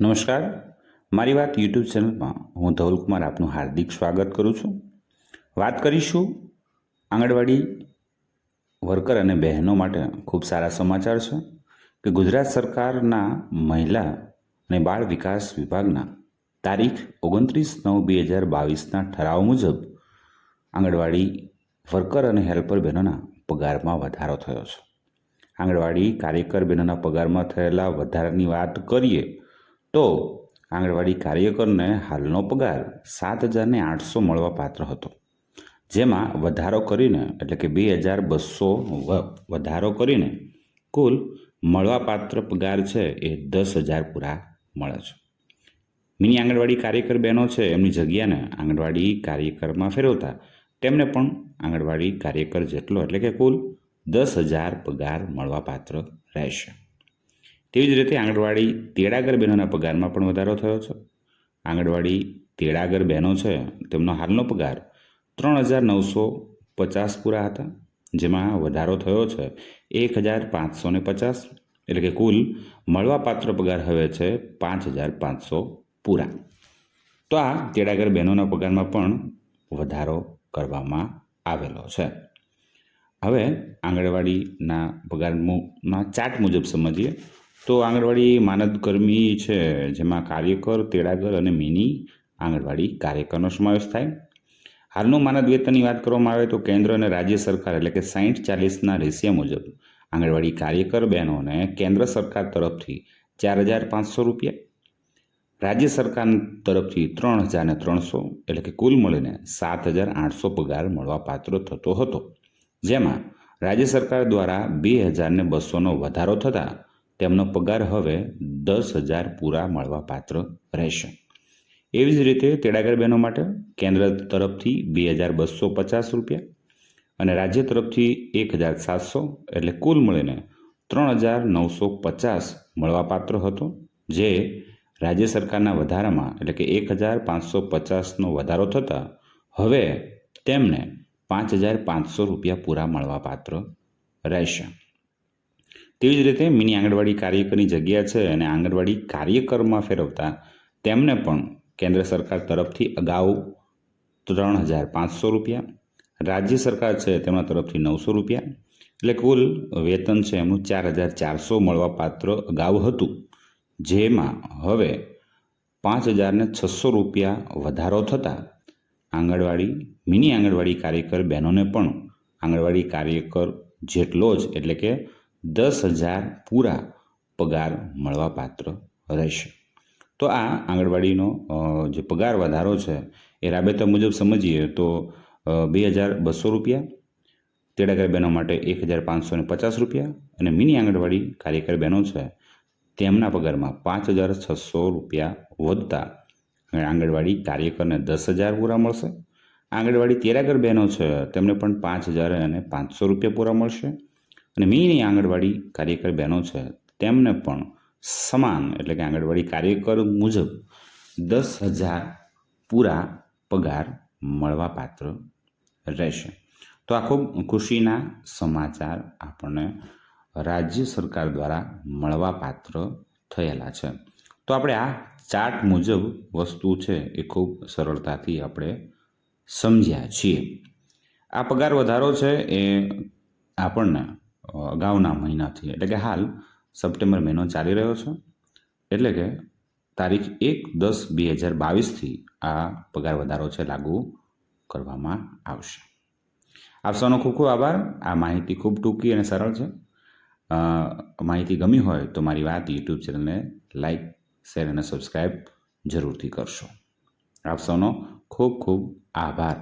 નમસ્કાર. મારી વાત યુટ્યુબ ચેનલમાં હું ધવલકુમાર આપનું હાર્દિક સ્વાગત કરું છું. વાત કરીશું આંગણવાડી વર્કર અને બહેનો માટે ખૂબ સારા સમાચાર છે કે ગુજરાત સરકારના મહિલા અને બાળ વિકાસ વિભાગના તારીખ ઓગણત્રીસ નવ બે હજાર બાવીસના ઠરાવ મુજબ આંગણવાડી વર્કર અને હેલ્પર બહેનોના પગારમાં વધારો થયો છે. આંગણવાડી કાર્યકર બહેનોના પગારમાં થયેલા વધારાની વાત કરીએ તો આંગણવાડી કાર્યકરને હાલનો પગાર સાત હજારને આઠસો મળવા પાત્ર હતો. જેમાં વધારો કરીને, એટલે કે બે હજાર બસો વધારો કરીને કુલ મળવાપાત્ર પગાર છે એ દસ હજાર પૂરા મળે છે. મિની આંગણવાડી કાર્યકર બહેનો છે, એમની જગ્યાને આંગણવાડી કાર્યકરમાં ફેરવતા તેમને પણ આંગણવાડી કાર્યકર જેટલો, એટલે કે કુલ દસ હજાર પગાર મળવાપાત્ર રહેશે. તેવી જ રીતે આંગણવાડી તેડાગર બહેનોના પગારમાં પણ વધારો થયો છે. આંગણવાડી તેડાગર બહેનો છે, તેમનો હાલનો પગાર ત્રણ હજાર નવસો પચાસ પૂરા હતા, જેમાં વધારો થયો છે એક હજાર પાંચસો ને પચાસ, એટલે કે કુલ મળવાપાત્ર પગાર હવે છે પાંચ હજાર પાંચસો પૂરા. તો આ તેડાગર બહેનોના પગારમાં પણ વધારો કરવામાં આવેલો છે. હવે આંગણવાડીના પગારના ચાર્ટ મુજબ સમજીએ. તો આંગણવાડી માનદકર્મી છે, જેમાં કાર્યકર, તેડાગર અને મિની આંગણવાડી કાર્યકરનો સમાવેશ થાય. હાલનું માનદ વેતનની વાત કરવામાં આવે તો કેન્દ્ર અને રાજ્ય સરકાર એટલે કે સાહીઠ ચાલીસના રેશિયા મુજબ આંગણવાડી કાર્યકર બહેનોને કેન્દ્ર સરકાર તરફથી ચાર હજાર પાંચસો રૂપિયા, રાજ્ય સરકાર તરફથી ત્રણ હજાર ને ત્રણસો એટલે કે કુલ મળીને સાત હજાર આઠસો પગાર મળવા પાત્ર થતો હતો. જેમાં રાજ્ય સરકાર દ્વારા બે હજારને બસોનો વધારો થતાં તેમનો પગાર હવે દસ હજાર પૂરા મળવા પાત્ર રહેશે. એવી જ રીતે તેડાગર બહેનો માટે કેન્દ્ર તરફથી બે હજાર બસો પચાસ રૂપિયા અને રાજ્ય તરફથી એક હજાર સાતસો એટલે કુલ મળીને ત્રણ હજાર નવસો પચાસ મળવાપાત્ર હતો, જે રાજ્ય સરકારના વધારામાં એટલે કે એક હજાર પાંચસો પચાસનો વધારો થતાં હવે તેમને પાંચ હજાર પાંચસો રૂપિયા પૂરા મળવાપાત્ર રહેશે. તેવી જ રીતે મિની આંગણવાડી કાર્યકરની જગ્યા છે અને આંગણવાડી કાર્યકરમાં ફેરવતા તેમને પણ કેન્દ્ર સરકાર તરફથી અગાઉ ત્રણ હજાર પાંચસો રૂપિયા, રાજ્ય સરકાર છે તેમના તરફથી નવસો રૂપિયા, એટલે કુલ વેતન છે એમનું ચાર હજાર ચારસો મળવા પાત્ર અગાઉ હતું, જેમાં હવે પાંચ હજારને છસો રૂપિયા વધારો થતાં આંગણવાડી, મિની આંગણવાડી કાર્યકર બહેનોને પણ આંગણવાડી કાર્યકર જેટલો જ, એટલે કે દસ હજાર પૂરા પગાર મળવાપાત્ર રહેશે. તો આ આંગણવાડીનો જે પગાર વધારો છે, એ રાબેતા મુજબ સમજીએ તો બે હજાર બસો રૂપિયા, તેડાગર બહેનો માટે એક હજાર પાંચસો ને પચાસ રૂપિયા અને મિની આંગણવાડી કાર્યકર બહેનો છે, તેમના પગારમાં પાંચ હજાર છસો રૂપિયા વધતા આંગણવાડી કાર્યકરને દસ હજાર પૂરા મળશે. આંગણવાડી તેરાગર બહેનો છે, તેમને પણ પાંચ હજાર અને પાંચસો રૂપિયા પૂરા મળશે. અને મિની આંગણવાડી કાર્યકર બહેનો છે, તેમને પણ સમાન એટલે કે આંગણવાડી કાર્યકર મુજબ દસ હજાર પૂરા પગાર મળવાપાત્ર રહેશે. તો આ ખૂબ ખુશીના સમાચાર આપણને રાજ્ય સરકાર દ્વારા મળવાપાત્ર થયેલા છે. તો આપણે આ ચાર્ટ મુજબ વસ્તુ છે એ ખૂબ સરળતાથી આપણે સમજ્યા છીએ. આ પગાર વધારો છે એ આપણને અગાઉના મહિનાથી, એટલે કે હાલ સપ્ટેમ્બર મહિનો ચાલી રહ્યો છે. એટલે કે તારીખ એક દસ બે હજાર બાવીસથી આ પગાર વધારો છે લાગુ કરવામાં આવશે. આપ સૌનો ખૂબ ખૂબ આભાર. આ માહિતી ખૂબ ટૂંકી અને સરળ છે. માહિતી ગમી હોય તો મારી વાત યુટ્યુબ ચેનલને લાઈક, શેર અને સબસ્ક્રાઈબ જરૂરથી કરશો. આપ સૌનો ખૂબ ખૂબ આભાર.